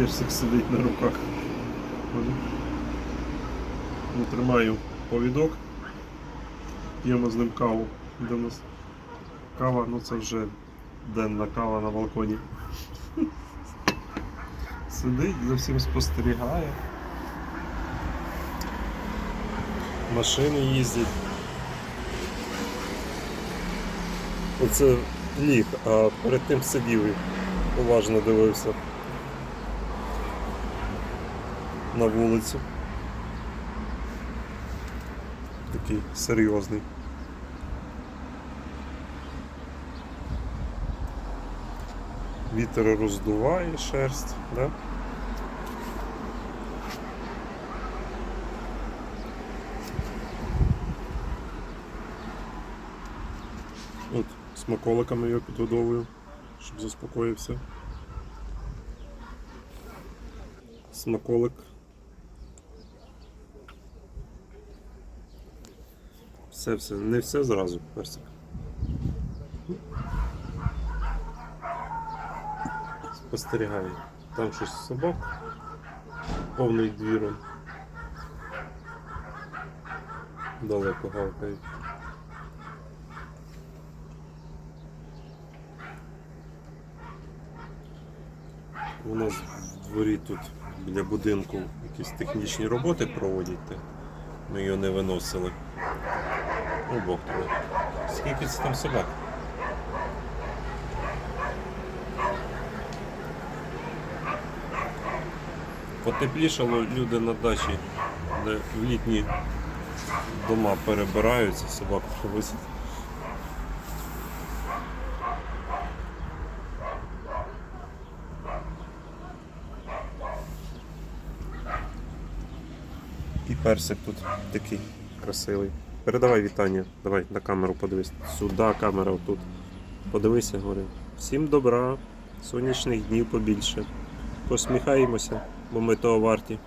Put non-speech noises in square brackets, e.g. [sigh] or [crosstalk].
Персик сидить на руках. Ну, тримаю повідок. П'ємо з ним каву. Де нас кава, ну це вже денна кава на балконі. [laughs] Сидить, за всім спостерігає. Машини їздять. Оце ліг, а перед тим сидів і уважно дивився на вулицю. Такий серйозний. Вітер роздуває шерсть, да? От, смаколиками його підгодовую, щоб заспокоївся. Смаколик. Все, все, не все зразу, персик. Спостерігає. Там щось собак. Повний двір. Далеко гавкають. У нас в дворі тут біля будинку якісь технічні роботи проводять. Ми його не виносили. О Бог тебе. Скільки це там собак? Потеплішало люди на дачі, де в літні дома перебираються, собак повисять. І персик тут такий красивий. Передавай вітання. Давай на камеру подивись. Сюди камера отут. Подивися, говорю. Всім добра, сонячних днів побільше. Посміхаємося, бо ми того варті.